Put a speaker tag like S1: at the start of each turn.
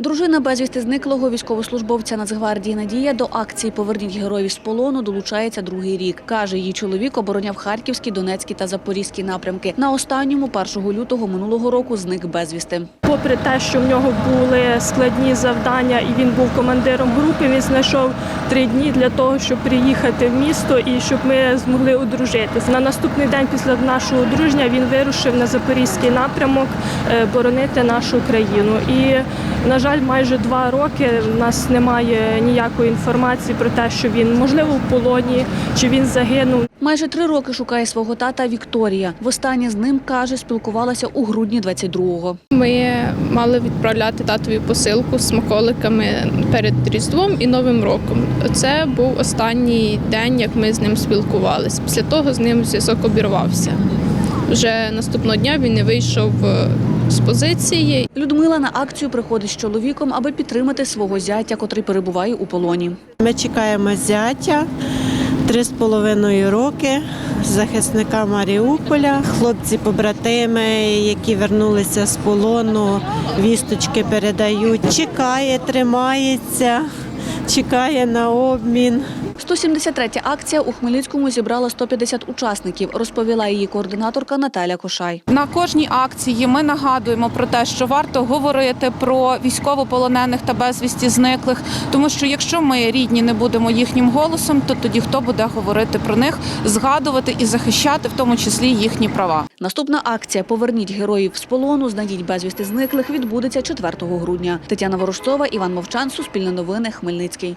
S1: Дружина безвісти зниклого військовослужбовця Нацгвардії Надія до акції Поверніть героїв з полону долучається другий рік. Каже, її чоловік обороняв Харківський, Донецький та Запорізький напрямки. На останньому 1 лютого минулого року зник безвісти.
S2: Попри те, що в нього були складні завдання, і він був командиром групи, він знайшов три дні для того, щоб приїхати в місто і щоб ми змогли одружитися. На наступний день після нашого одруження він вирушив на запорізький напрямок е, боронити нашу країну. І, на жаль, майже два роки в нас немає ніякої інформації про те, що він можливо в полоні чи він загинув.
S1: Майже три роки шукає свого тата Вікторія. Востаннє з ним каже, спілкувалася у грудні 22-го.
S3: Ми мали відправляти татові посилку з смаколиками перед Різдвом і Новим роком. Це був останній день, як ми з ним спілкувалися. Після того з ним зв'язок обірвався. Вже наступного дня він не вийшов е, з позиції.
S1: Людмила на акцію приходить з чоловіком, аби підтримати свого зятя, котрий перебуває у полоні.
S4: Ми чекаємо зятя три з половиною роки, захисника Маріуполя. Хлопці-побратими, які вернулися з полону, вісточки передають. Чекає, тримається, чекає на обмін.
S1: 173-я акція у Хмельницькому зібрала 150 учасників, розповіла її координаторка Наталя Кошай.
S5: На кожній акції ми нагадуємо про те, що варто говорити про військовополонених та безвісті зниклих, тому що якщо ми рідні не будемо їхнім голосом, то тоді хто буде говорити про них, згадувати і захищати, в тому числі їхні права.
S1: Наступна акція Поверніть героїв з полону, знайдіть безвісти зниклих відбудеться 4 грудня. Тетяна Ворожцова, Іван Мовчан, Суспільне новини, Хмельницький.